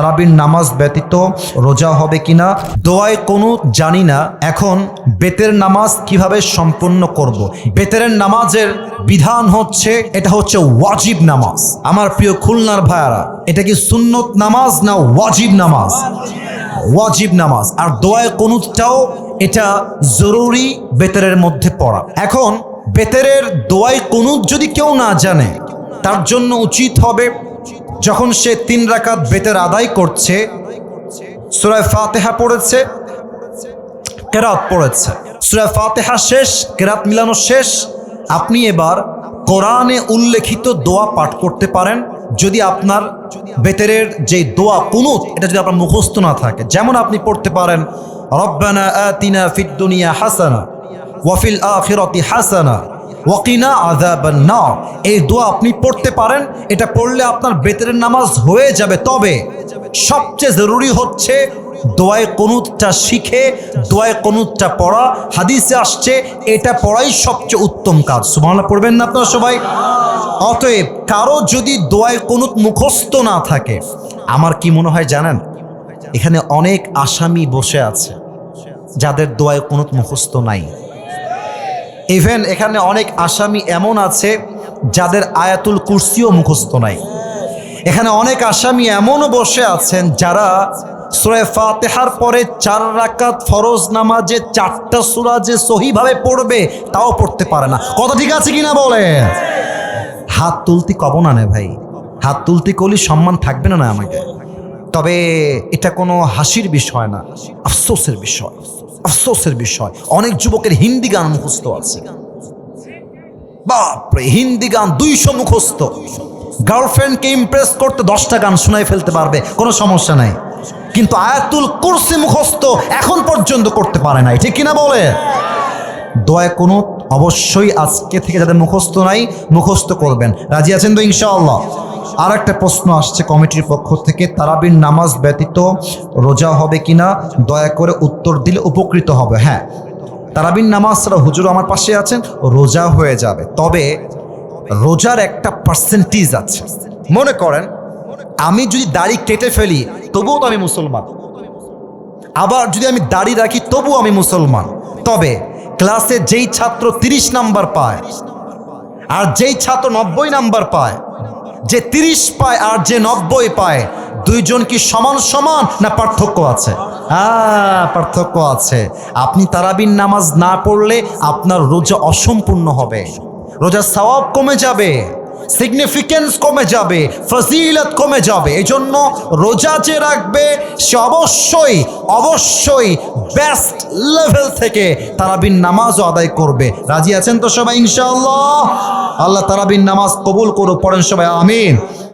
তারাবির নামাজ ব্যতীত রোজা হবে কিনা? দোয়ায় কোনো জানি না। এখন বেতের নামাজ কীভাবে সম্পন্ন করব। বেতের নামাজের বিধান হচ্ছে, এটা হচ্ছে ওয়াজিব নামাজ। আমার প্রিয় খুলনার ভাইয়ারা, এটা কি সুন্নত নামাজ না ওয়াজিব নামাজ? ওয়াজিব নামাজ। আর দোয়ায় কোনুতটাও এটা জরুরি বেতেরের মধ্যে পড়া। এখন বেতেরের দোয়ায় কোনুত যদি কেউ না জানে, তার জন্য উচিত হবে যখন সে তিন রাকাত বেতের আদায় করছে সুরায় ফাতেহা পড়েছে, কেরাত পড়েছে। সুরায় ফাতেহা শেষ, কেরাত মিলানো শেষ। আপনি এবার কোরআনে উল্লেখিত দোয়া পাঠ করতে পারেন। যদি আপনার বেতেরের যে দোয়া কুনুত, এটা যদি আপনার মুখস্থ না থাকে, যেমন আপনি পড়তে পারেন, রব্বানা আতিনা ফিদ দুনিয়া হাসানা ওয়াফিল আখিরাতি হাসানা ওয়াকিনা আযাবান নার এই দোয়া আপনি পড়তে পারেন, এটা পড়লে আপনার বেতরের নামাজ হয়ে যাবে। তবে সবচেয়ে জরুরি হচ্ছে দোয়ায় কনুতটা শিখে, দোয়ায় কনুতটা পড়া। হাদিসে আসছে, এটা পড়াই সবচেয়ে উত্তম কাজ। সুবহানাল্লাহ, পড়বেন না আপনারা সবাই? অতএব কারও যদি দোয়ায় কনুত মুখস্থ না থাকে, আমার কি মনে হয় জানেন? এখানে অনেক আসামি বসে আছে, যাদের দোয়ায় কনুত মুখস্থ নাই। ইভেন এখানে অনেক আসামি এমন আছে যাদের আয়াতুল কুরসিও মুখস্থ নাই। এখানে অনেক আসামি এমনও বসে আছেন যারা সুরায় ফাতেহার পরে চার রাকাত ফরজ নামাজে চারটা সুরা যে সহিভাবে পড়বে তাও পড়তে পারে না। কথা ঠিক আছে কিনা বলে হাত তুলতি কব না নে ভাই। হাত তুলতি করলে সম্মান থাকবে না না আমাকে। তবে এটা কোনো হাসির বিষয় না, আফসোসের বিষয়। আফসোসের বিষয়। অনেক যুবকের হিন্দি গান মুখস্থ আছে। বাপরে, হিন্দি গান দুইশো মুখস্থ। গার্লফ্রেন্ডকে ইমপ্রেস করতে দশটা গান শোনায় ফেলতে পারবে, কোনো সমস্যা নাই। কিন্তু আয়াতুল কুরসি মুখস্থ এখন পর্যন্ত করতে পারে নাই, ঠিক কিনা বলে? দোয়ায় কোনো অবশ্যই আজকে থেকে যাদের মুখস্থ নাই, মুখস্থ করবেন। রাজি আছেন তো ইনশাআল্লাহ? আর একটা প্রশ্ন আসছে কমিটির পক্ষ থেকে, তারাবির নামাজ ব্যতীত রোজা হবে কিনা? দয়া করে উত্তর দিলে উপকৃত হবে। হ্যাঁ তারাবির নামাজ ছাড়া হুজুর আমার পাশে আছেন, রোজা হয়ে যাবে। তবে রোজার একটা পার্সেন্টেজ আছে। মনে করেন, আমি যদি দাড়ি কেটে ফেলি, তবুও তো আমি মুসলমান। আবার যদি আমি দাড়ি রাখি, তবুও আমি মুসলমান। তবে ক্লাসে যেই ছাত্র তিরিশ নাম্বার পায়, আর যেই ছাত্র নব্বই নাম্বার পায় যে তিরিশ পায় আর যে নব্বই পায়, দুইজন কি সমান সমান না পার্থক্য আছে? হ্যাঁ পার্থক্য আছে। আপনি তারাবিন নামাজ না পড়লে আপনার রোজা অসম্পূর্ণ হবে। রোজার সওয়াব কমে যাবে। সিগনিফিকেন্স কমে যাবে, ফজিলত কমে যাবে। এই জন্য রোজা যে রাখবে, সে অবশ্যই অবশ্যই বেস্ট লেভেল থেকে তারাবিন নামাজও আদায় করবে। রাজি আছেন তো সবাই, ইনশাআল্লাহ? আল্লাহ তারাবিন নামাজ কবুল করো পড়েন সবাই, আমিন।